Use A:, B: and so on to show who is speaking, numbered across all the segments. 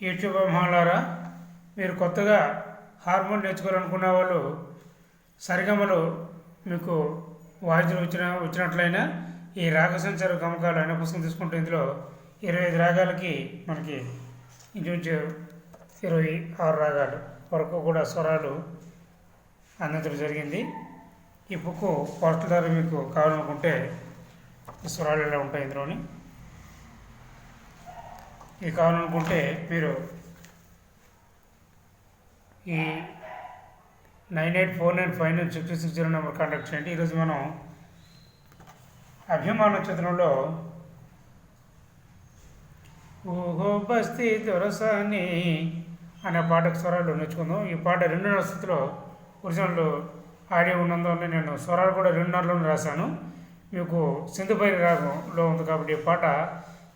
A: YouTube అభిమానులారా మీరు కొత్తగా hormone నేర్చుకోవాలనుకున్న వాళ్ళు సరిగమలు మీకు వాయిద్యం వచ్చిన వచ్చినట్లయినా ఈ రాగ సంచార గమకాలు అనే పుస్తకం తీసుకుంటే ఇందులో ఇరవై ఐదు రాగాలకి మనకి ఇంచుమించు ఇరవై ఆరు రాగాలు వరకు కూడా స్వరాలు అందించడం జరిగింది. ఈ బుక్ పోస్టల్ ద్వారా మీకు కావాలనుకుంటే ఈ స్వరాలు ఎలా ఉంటాయి ఇందులోని ఇది కావాలనుకుంటే మీరు ఈ nine eight four nine five nine six six zero number contact చేయండి. ఈరోజు మనం అభిమాన చిత్రంలో ఓహో బస్తీ దొరసాని అనే పాటకు స్వరాలు నేర్చుకుందాం. ఈ పాట రెండున్నర స్థితిలో ఒరిజినల్ ఆడియో ఉన్నందువల్ల నేను స్వరాలు కూడా రెండున్నరలోనే రాశాను. మీకు సింధుపైరి రాగంలో ఉంది కాబట్టి ఈ పాట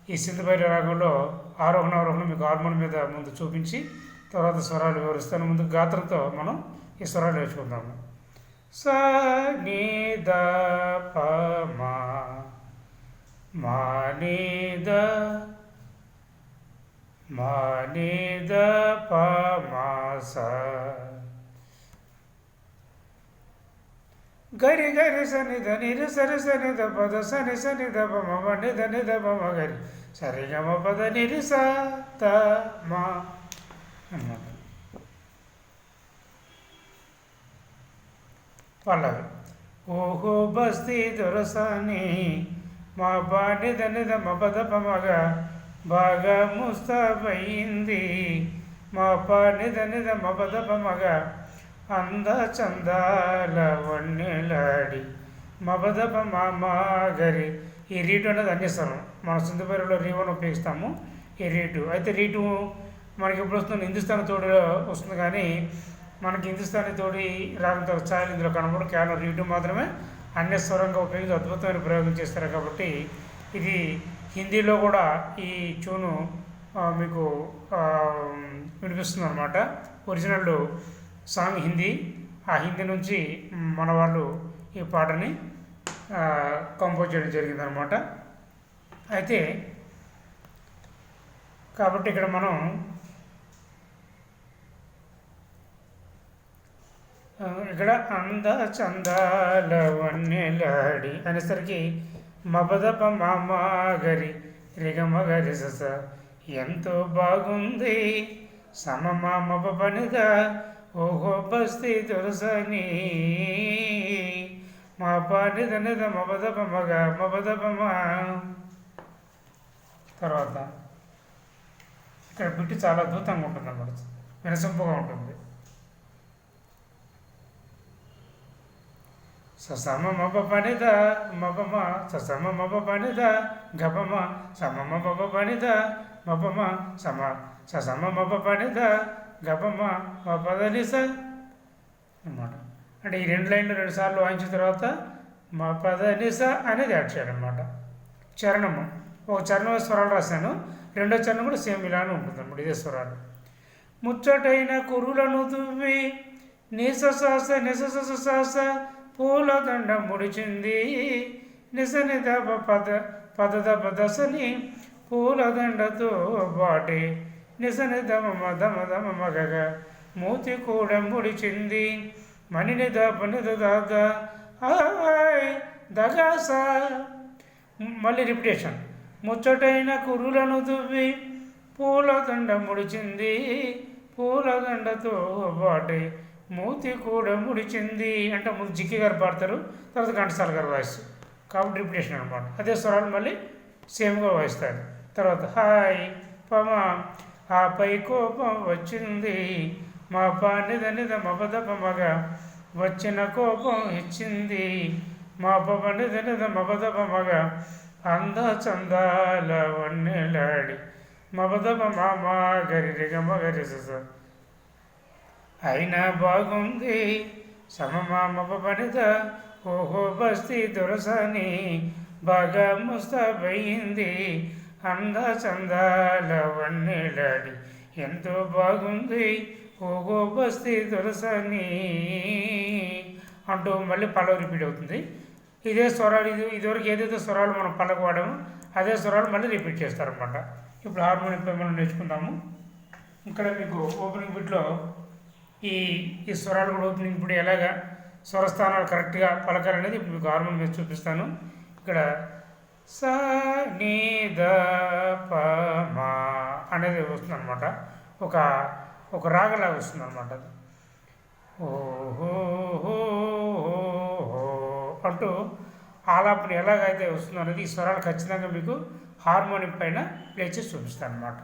A: ఈ సింధుపైరి రాగంలో ఆరోహణ ఆరోహణ మీకు హార్మోన్ మీద ముందు చూపించి తర్వాత స్వరాలు వివరిస్తాను. ముందు గాత్రంతో మనం ఈ స్వరాలు నేర్చుకుందాము. స నీ ద ప మా. మా నీ ద. మా నీ ద ప మా స. గరి గరి సని ధని రి సరి సని ద పద సని సని ద ప మ మ ని ధ ద ప మ గరి సరి గ మ పద ని రి స త మ పల్లవి ఓహో బస్తీ దొరసాని మా బాని దని మ పద మగ బాగా ముస్తాబయింది. మా పాని దని మ పద పమగ మగ చందాల వన్నెలాడి మబదప మామాగరి ఈ రీటు అనేది అన్యస్వరం మన సింధుపేరులో రీవన్ ఉపయోగిస్తాము ఈ రీటు. అయితే రీటు మనకి ఎప్పుడు వస్తుంది హిందుస్థానీ తోడు వస్తుంది కానీ మనకి హిందుస్థానీ తోడి రాగంతో ఛాయలు ఇందులో కనబడు కేవలం రీటు మాత్రమే అన్యస్వరంగా ఉపయోగించి అద్భుతమైన ప్రయోగం చేస్తారు కాబట్టి ఇది హిందీలో కూడా ఈ ట్యూను మీకు వినిపిస్తుంది అనమాట ఒరిజినల్ సాంగ్ హిందీ. ఆ హిందీ నుంచి మన వాళ్ళు ఈ పాటని కంపోజ్ చేయడం జరిగిందనమాట. అయితే కాబట్టి ఇక్కడ మనం ఇక్కడ అంద చందాల అనేసరికి మబదప మామాగరి రిగమగరి సస ఎంతో బాగుంది సమమ మప పనిదా ఓహో బస్తీ తులసని మా పాటి దనిద మపదప మగ తర్వాత ఇక్కడ బిట్టు చాలా అద్భుతంగా ఉంటుంది అన్నమాట. వినసొంపుగా ఉంటుంది. ససమ మప పనిద మపమ ససమ మప పనిద గపమ సమమ మప పనిద మపమ సమ ససమ మప పనిద గపమ మపదని స అన్నమాట. అంటే ఈ రెండు లైన్లు రెండు సార్లు వాయించిన తర్వాత మా పదనిస అనేది యాడ్ చేయాలన్నమాట. చరణము. ఒక చరణం స్వరాలు రాశాను. రెండో చరణం కూడా సేమ్ ఇలానే ఉంటుంది అన్నమాట ఇదే స్వరాలు. ముచ్చటైన కురులను దువ్వి నిససాస నిససాస పూల దండ ముడిచింది. నిస నిదప పద పదదప దశని పూల దండతో బాటి నిస నిదమ మదమ దమ మగగ మూతి కూడంబుడిచింది మణిని దప నిద హాయ్ దగాస మళ్ళీ రిపిటేషన్. ముచ్చటైన కురులను దువ్వి. పూలదండ ముడిచింది. పూలదండతో పాటి మూతి కూడా ముడిచింది అంటే ముందు జిక్కి గారు పాడతారు. తర్వాత ఘంటసాల గారు వాయిస్ కాబట్టి రిపిటేషన్ అనమాట. అదే స్వరాలు మళ్ళీ సేమ్గా వాయిస్తారు. తర్వాత హాయ్ పమ ఆపై కోపం వచ్చింది. మా పానిద నిద మపద వచ్చిన కోపం ఇచ్చింది. మా పనిద నిద మపద మగ అంద చందాల వన్నెలాడి మపదప మామా గరిరిగ రిగమ అయినా బాగుంది. సమమామప పనిద ఓహో బస్తీ దొరసని. బాగా ముస్తాబయ్యింది అంద చందాల వన్నెలాడి ఎంతో బాగుంది. ఓ బస్తీ దొరసని. అంటూ మళ్ళీ పల్లవి రిపీట్ అవుతుంది. ఇదే స్వరాలు ఇది ఇదివరకు ఏదైతే స్వరాలు మనం పల్లకు వాడామో అదే స్వరాలు మళ్ళీ రిపీట్ చేస్తారనమాట ఇప్పుడు హార్మోనియం పై మనం నేర్చుకుందాము. ఇక్కడ మీకు ఓపెనింగ్ బిట్లో ఈ ఈ స్వరాలు కూడా ఓపెనింగ్ ఇప్పుడు ఎలాగా స్వరస్థానాలు కరెక్ట్గా పలకాలనేది ఇప్పుడు మీకు హార్మోన్ మీద చూపిస్తాను. ఇక్కడ స నీ ద ప మా అనేది వస్తుంది అనమాట ఒక ఒక రాగలాగా వస్తుంది అనమాట ఓహో అంటూ ఆలాపన ఎలాగైతే వస్తుందో అనేది ఈ స్వరాలు ఖచ్చితంగా మీకు హార్మోనియం పైన ప్లే చేసి చూపిస్తాను అనమాట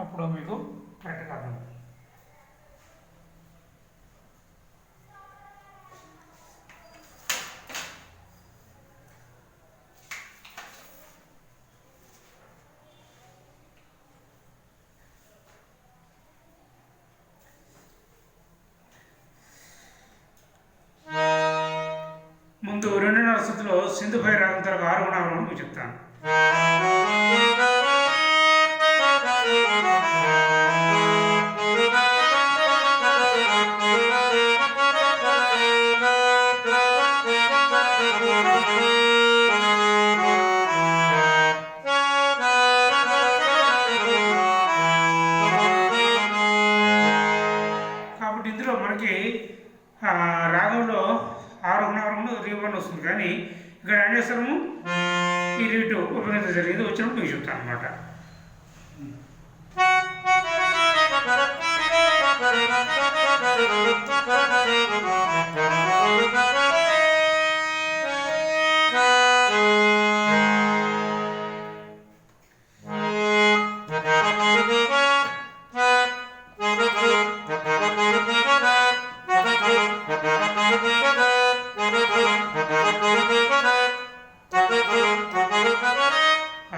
A: అప్పుడు మీకు కరెక్ట్గా అర్థం పరిస్థితుల్లో సింధు సింధుపై రాగం ఆరు గుణాలను మీకు చెప్తాను. గుణారంలో వస్తుంది. కానీ ఇక్కడ ఏం చేస్తాము ఈ రీటు ఉపయోగించడం జరిగింది. వచ్చినప్పుడు మీకు చెప్తాను అనమాట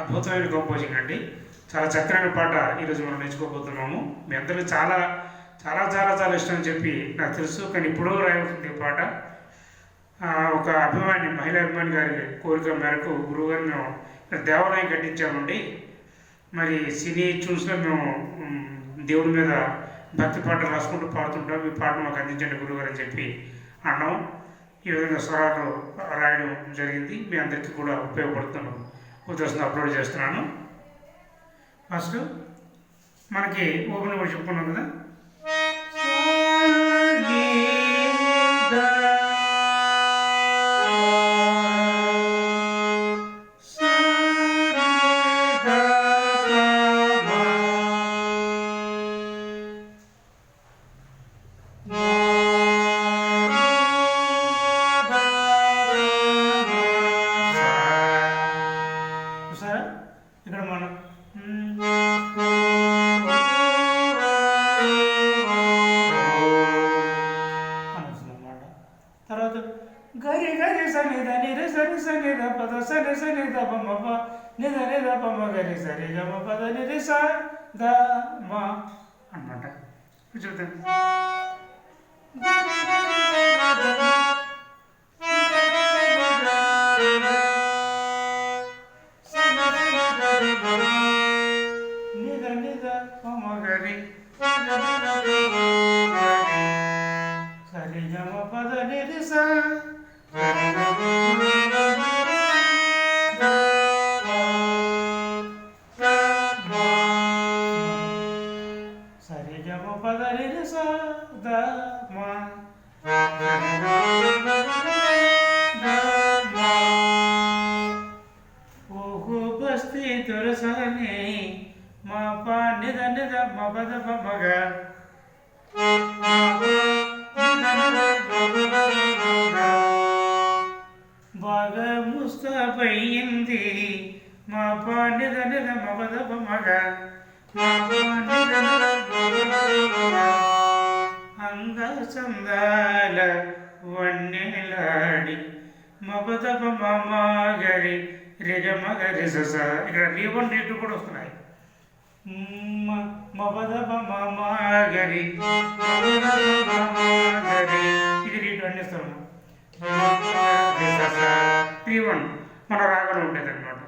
A: అద్భుతమైన కంపోజింగ్ అండి. చాలా చక్కని పాట ఈరోజు మనం నేర్చుకోబోతున్నాము. మీ అందరికీ చాలా చాలా చాలా చాలా ఇష్టం అని చెప్పి నాకు తెలుసు. కానీ ఇప్పుడు రాయవుతుంది ఈ పాట ఒక అభిమాని మహిళా అభిమాని గారి కోరిక మేరకు గురువు గారు మేము దేవాలయం కట్టించామండి. మరి సినీ ట్యూన్స్లో మేము దేవుడి మీద భక్తి పాటలు రాసుకుంటూ పాడుతుంటాం. ఈ పాట మాకు అందించండి గురువుగారు అని చెప్పి అన్నాం. ఈ విధంగా స్వరాలు రాయడం జరిగింది. మీ అందరికీ కూడా ఉపయోగపడుతున్నాం ఉద్దేశంతో అప్లోడ్ చేస్తున్నాను. ఫస్ట్ మనకి ఓపెన్ కూడా చెప్పుకున్నాం కదా. గరి గరి సని ద నిరి సని సని ద పద సని సని ద ప మ ప. ని ద ని ద ప మ గరి సరి గ మ ని రి స ద మ అన్నమాట. చూద్దాం నిద నిద ప గరి సరి గ మ పద నిరి స మా పా నిద నిద మగ. అంద చందాల వన్నెలాడి మబదప మగరి రిగ సస ఇక్కడ రీ వన్ రీ టూ కూడా వస్తున్నాయి. మ- మబదప మగరి మగరి ఇది రీ టూ అందిస్తాము రీ వన్. మన రాగంలో ఉండేది అనమాట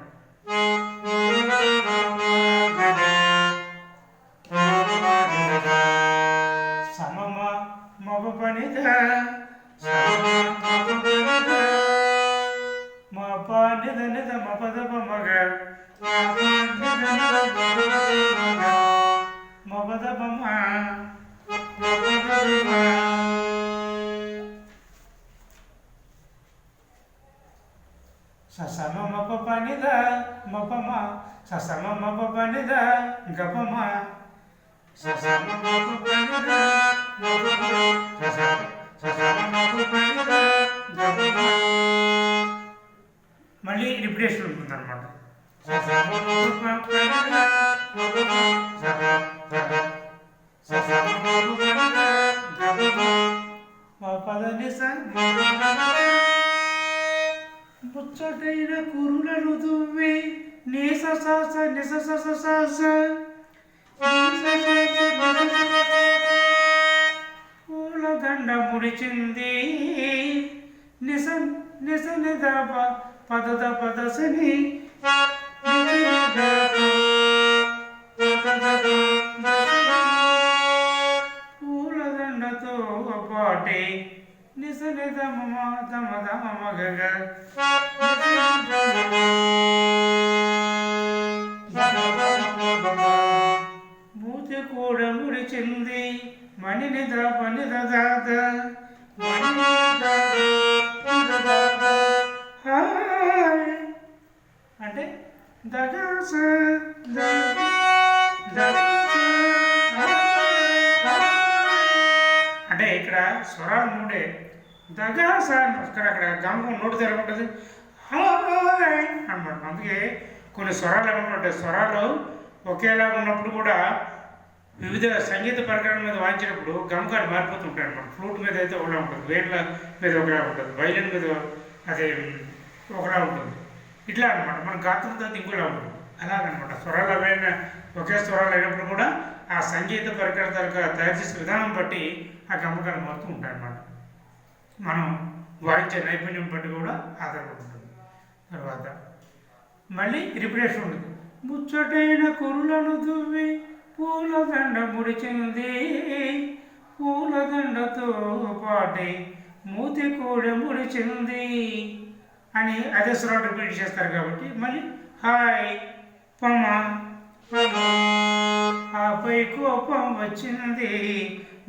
A: Sasama mapapanida, mapama, sasama mapapanida, gapama, మళ్ళీ రిపిటేషన్ ఉంటుంది అనమాట ససమ మప పనిద మపమ సస నిస ముచ్చటైన కురులను దువ్వి నీస సాస నిస సస సాస. పూలదండ ముడిచింది. నిస నిస నిద పదద పదసని పూలదండతో పాటి నిస నిద మమ దమ దమ మగ కూడా ముడిచింది మణిని దాపని దాద అంటే దగాస అంటే ఇక్కడ స్వరాలు మూడే. దగాస ఇక్కడ అక్కడ గమకం నోటి దగ్గర ఉంటుంది. హాయ్ అందుకే కొన్ని స్వరాలు ఏమన్నా ఉంటాయి స్వరాలు ఒకేలాగా ఉన్నప్పుడు కూడా వివిధ సంగీత పరికరాల మీద వాయించినప్పుడు గమకాలు మారిపోతుంటాయి అనమాట ఫ్లూట్ మీద అయితే ఒకలా ఉంటుంది వేణుల మీద ఒకలా ఉంటుంది వైలిన్ మీద అదే ఒకలా ఉంటుంది. ఇట్లా అనమాట మన గాత్రంతో ఇంకోలా ఉంటుంది. అలాగనమాట. స్వరాలు అవైన ఒకే స్వరాలు అయినప్పుడు కూడా ఆ సంగీత పరికరాల తయారు చేసే విధానం బట్టి ఆ గమకాలు మారుతూ ఉంటాయి అన్నమాట మనం వాయించే నైపుణ్యం బట్టి కూడా ఆధారపడి ఉంటుంది. తర్వాత మళ్ళీ రిపిటేషన్ ఉంటుంది. ముచ్చటైన కురులను దువ్వి పూలదండ ముడిచింది. పూలదండతో పాటే మూతి కూడా ముడిచింది. అని అదే స్వరం రిపీట్ చేస్తారు కాబట్టి మళ్ళీ హాయ్ పమ ఆపై కోపం వచ్చింది.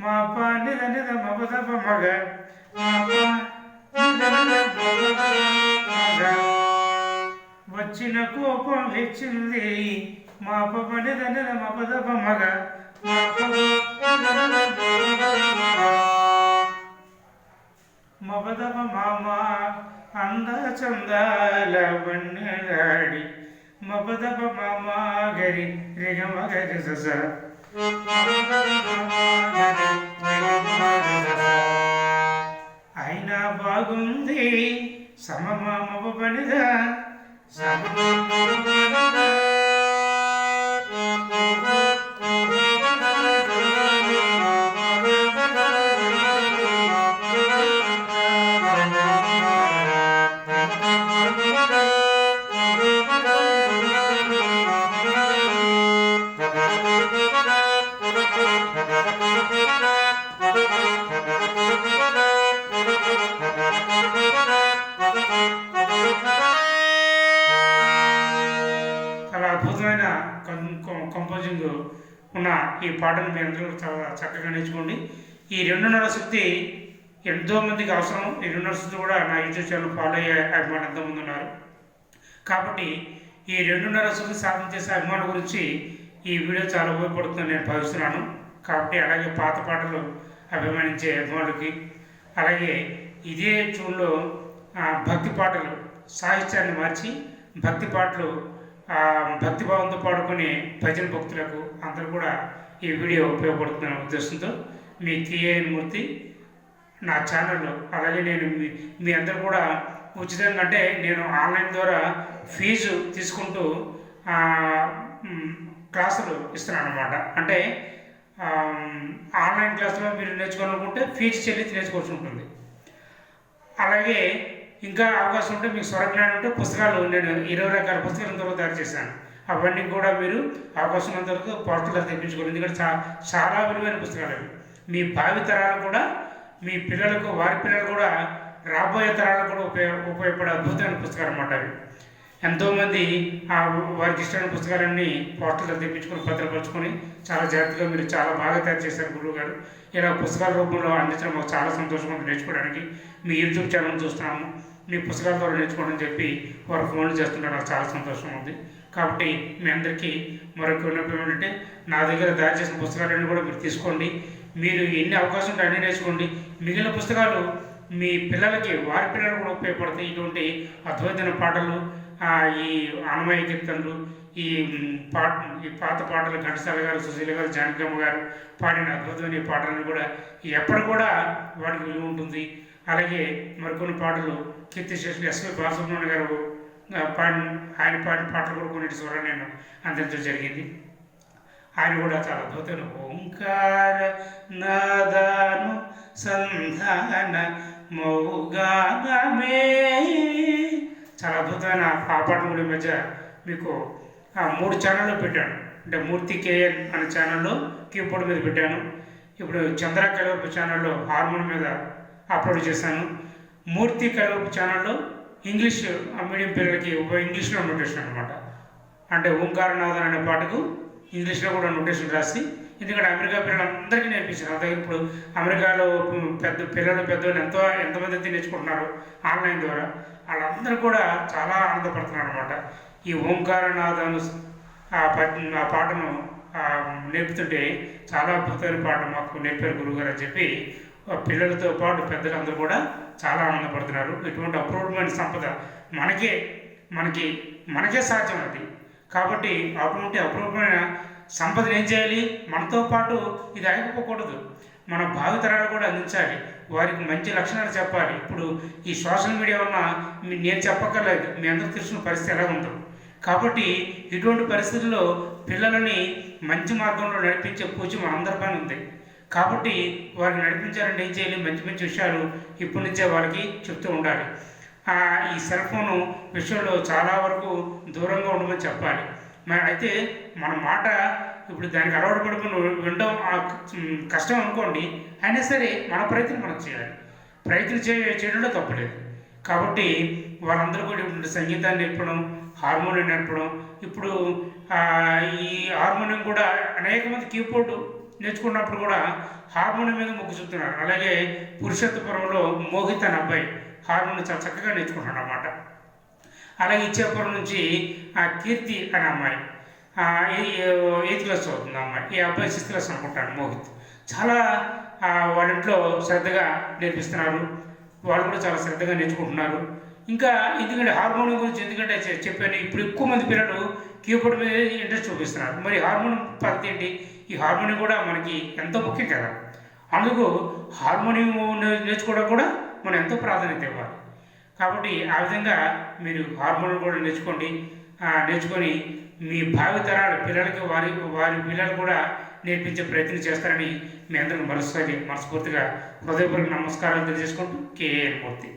A: మా పా నిద నిద మగ మా వచ్చిన కోపం హెచ్చింది. మా పప నిద నిద మా పదప మగ. మా పప నిద నిద మామ. అంద చందాల వన్నెలాడి మపదప మామ గరి రిగ మగరి సస అయినా బాగుంది సమమ మప పనిదా చాలా మీ అందరూ చాలా చక్కగా నేర్చుకోండి. ఈ రెండున్నర శక్తి ఎంతో మందికి అవసరం. ఈ రెండున్నర శక్తి కూడా నా యూట్యూబ్ ఛానల్ ఫాలో అయ్యే అభిమానులు ఎంతోమంది ఉన్నారు. కాబట్టి ఈ రెండున్నర శక్తి సాధన చేసే అభిమానుల గురించి ఈ వీడియో చాలా ఉపయోగపడుతుందని నేను భావిస్తున్నాను. కాబట్టి అలాగే పాత పాటలు అభిమానించే అభిమానులకి అలాగే ఇదే చూడలో భక్తి పాటలు సాహిత్యాన్ని మార్చి భక్తి పాటలు భక్తిభావంతో భక్తి భావంతో పాడుకునే భజన భక్తులకు అందరూ కూడా ఈ వీడియో ఉపయోగపడుతున్న ఉద్దేశంతో మీ తీయని మూర్తి నా ఛానల్లో. అలాగే నేను మీ మీ అందరూ కూడా ఉచితంగా అంటే నేను ఆన్లైన్ ద్వారా ఫీజు తీసుకుంటూ క్లాసులు ఇస్తున్నాను అనమాట అంటే ఆన్లైన్ క్లాసులో మీరు నేర్చుకోవాలనుకుంటే ఫీజు చెల్లించి నేర్చుకోవాల్సి ఉంటుంది. అలాగే ఇంకా అవకాశం ఉంటే మీకు స్వరజ్ఞానం ఉంటే పుస్తకాలు నేను ఇరవై రకాల పుస్తకాలను తయారు చేశాను. అవన్నీ కూడా మీరు అవకాశం ఉన్నంత పోస్టర్లు పోస్టులు తెప్పించుకోవాలి ఎందుకంటే చా చాలా విలువైన పుస్తకాలు అవి. మీ భావి తరాలు కూడా మీ పిల్లలకు వారి పిల్లలు కూడా రాబోయే తరాలకు కూడా ఉపయోగ ఉపయోగపడే అద్భుతమైన పుస్తకాలు అన్నమాట అవి. ఎంతోమంది ఆ వారికి ఇష్టమైన పుస్తకాలన్నీ పోస్టర్లు తెప్పించుకొని భద్రపరచుకొని చాలా జాగ్రత్తగా మీరు చాలా బాగా తయారు చేశారు గురువు గారు. ఇలా పుస్తకాల రూపంలో అందించడం మాకు చాలా సంతోషంగా ఉంది నేర్చుకోవడానికి. మీ యూట్యూబ్ ఛానల్ చూస్తున్నాము.
B: మీ పుస్తకాల ద్వారా నేర్చుకోవడం చెప్పి వారు ఫోన్లు చేస్తుంటే నాకు చాలా సంతోషం ఉంది. కాబట్టి మీ అందరికీ మరొక విన్నపం నా దగ్గర తయారు చేసిన పుస్తకాలన్నీ కూడా మీరు తీసుకోండి. మీరు ఎన్ని అవకాశం ఉంటే అన్నీ నేర్చుకోండి. మిగిలిన పుస్తకాలు మీ పిల్లలకి వారి పిల్లలు కూడా ఉపయోగపడతాయి. ఇటువంటి అద్భుతమైన పాటలు ఈ అన్నమయ్య కీర్తనలు ఈ పాట ఈ పాత పాటలు ఘంటసాల గారు సుశీల గారు జానకమ్మ గారు పాడిన అద్భుతమైన పాటలను కూడా ఎప్పుడు కూడా వాటికి విలువ ఉంటుంది. అలాగే మరికొన్ని పాటలు కీర్తిశేషులు ఎస్వి బాలసుబ్రహ్మణ్య గారు పాడిన ఆయన పాడిన పాటలు కూడా కొన్నిటి ద్వారా నేను అందించడం జరిగింది. ఆయన కూడా చాలా అద్భుతమైన ఓంకార నాదాను సంధాన మౌగానమే. చాలా అద్భుతమైన ఆ పాట కూడా మధ్య మీకు మూడు ఛానల్లో పెట్టాను. అంటే మూర్తి కేఎన్ అనే ఛానల్లో కీబోర్డ్ మీద పెట్టాను. ఇప్పుడు చంద్ర కలవపు ఛానల్లో హార్మోన్ మీద అప్లోడ్ చేశాను. మూర్తి కలవపు ఛానల్లో ఇంగ్లీష్ మీడియం పిల్లలకి ఇంగ్లీష్లో నోటేషన్ అనమాట అంటే ఓంకారనాథన్ అనే పాటకు ఇంగ్లీష్లో కూడా నోటేషన్ రాసి ఎందుకంటే అమెరికా పిల్లలందరికీ నేర్పించారు. నా ఇప్పుడు అమెరికాలో పెద్ద పిల్లలు పెద్దవాళ్ళు ఎంతో ఎంతమంది అయితే నేర్చుకుంటున్నారు ఆన్లైన్ ద్వారా వాళ్ళందరూ కూడా చాలా ఆనందపడుతున్నారు అనమాట ఈ ఓంకారనాథను ఆ ఆ పాటను నేర్పుతుంటే చాలా అద్భుతమైన పాట మాకు నేర్పారు గురువుగారు అని చెప్పి పిల్లలతో పాటు పెద్దలందరూ కూడా చాలా ఆనందపడుతున్నారు. ఇటువంటి అపూర్వమైన సంపద మనకే మనకి మనకే సాధ్యం అది. కాబట్టి అటువంటి అపూర్వమైన సంపదను ఏం చేయాలి? మనతో పాటు ఇది ఆగిపోకూడదు. మన భావితరాలు కూడా అందించాలి. వారికి మంచి లక్షణాలు చెప్పాలి. ఇప్పుడు ఈ సోషల్ మీడియా వలన నేను చెప్పక్కర్లేదు. మీ అందరూ తెలిసిన పరిస్థితి ఎలా ఉంటుంది కాబట్టి ఇటువంటి పరిస్థితుల్లో పిల్లలని మంచి మార్గంలో నడిపించే పూజ మనందరిపైన ఉంది. కాబట్టి వారిని నడిపించాలంటే ఏం చేయాలి? మంచి మంచి విషయాలు ఇప్పటి నుంచే వారికి చెప్తూ ఉండాలి. ఈ సెల్ ఫోను విషయంలో చాలా వరకు దూరంగా ఉండమని చెప్పాలి. మరి అయితే మన మాట ఇప్పుడు దానికి అలవాటు పడుకుని వినడం కష్టం అనుకోండి అయినా సరే మన ప్రయత్నం మనం చేయాలి. ప్రయత్నం చే చేయడంలో తప్పలేదు. కాబట్టి వాళ్ళందరూ కూడా ఇప్పుడు సంగీతాన్ని నేర్పడం హార్మోనియం నేర్పడం ఇప్పుడు ఈ హార్మోనియం కూడా అనేక మంది కీబోర్డు నేర్చుకున్నప్పుడు కూడా హార్మోన్ మీద మొగ్గు చూస్తున్నారు అలాగే పురుషోత్తపురంలో మోహిత్ అనే అబ్బాయి హార్మోన్ చాలా చక్కగా నేర్చుకుంటున్నాడు అన్నమాట. అలాగే ఇచ్చేపురం నుంచి ఆ కీర్తి అనే అమ్మాయి ఎయిత్ క్లాస్ చదువుతుంది అమ్మాయి ఈ అబ్బాయి సిక్స్త్ క్లాస్ అనుకుంటాను మోహిత్. చాలా వాళ్ళ ఇంట్లో శ్రద్ధగా నేర్పిస్తున్నారు. వాళ్ళు కూడా చాలా శ్రద్ధగా నేర్చుకుంటున్నారు. ఇంకా ఎందుకంటే హార్మోనియం గురించి ఎందుకంటే చెప్పాను ఇప్పుడు ఎక్కువ మంది పిల్లలు కీబోర్డ్ మీద ఇంట్రెస్ట్ చూపిస్తున్నారు. మరి హార్మోన్ పద్ధతి ఏంటి? ఈ హార్మోనియం కూడా మనకి ఎంతో ముఖ్యం కదా. అందుకు హార్మోనియం నేర్చుకోవడం కూడా మనం ఎంతో ప్రాధాన్యత ఇవ్వాలి. కాబట్టి ఆ విధంగా మీరు హార్మోన్ కూడా నేర్చుకోండి. నేర్చుకొని మీ భావితరాల పిల్లలకి వారి వారి పిల్లలు కూడా నేర్పించే ప్రయత్నం చేస్తారని మీ అందరికీ మరోసారి మనస్ఫూర్తిగా హృదయపూర్వక నమస్కారాలు తెలియజేసుకుంటూ కేఏఎన్ మూర్తి.